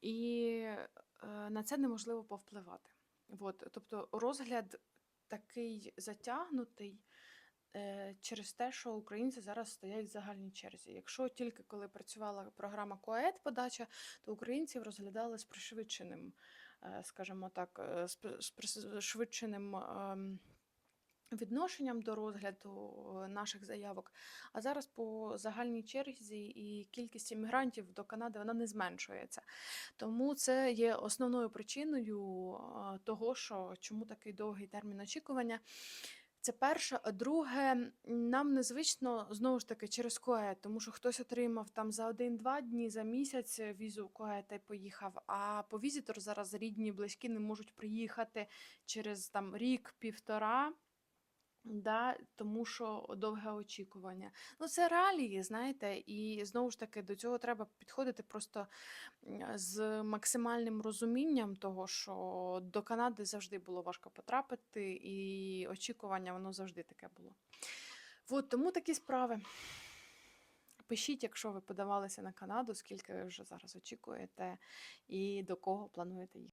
і е, на це неможливо повпливати. От, тобто розгляд такий затягнутий е, через те, що українці зараз стоять в загальній черзі. Якщо тільки коли працювала програма КОЕД подача, то українців розглядали з пришвидшеним, е, скажімо так, з пришвидшеним. Відношенням до розгляду е, наших заявок, а зараз по загальній черзі і кількість іммігрантів до Канади вона не зменшується. Тому це є основною причиною е, того, що чому такий довгий термін очікування. Це перше. А друге, нам незвично знову ж таки через КОЕ, тому що хтось отримав там за один-два дні, за місяць е, візу КОЕ та й поїхав. А по візитор зараз рідні, близькі не можуть приїхати через там рік-півтора. Да, тому що довге очікування. Ну, це реалії, знаєте, і знову ж таки до цього треба підходити просто з максимальним розумінням того, що до Канади завжди було важко потрапити, і очікування воно завжди таке було. От, тому такі справи. Пишіть, якщо ви подавалися на Канаду, скільки ви вже зараз очікуєте, і до кого плануєте їхати.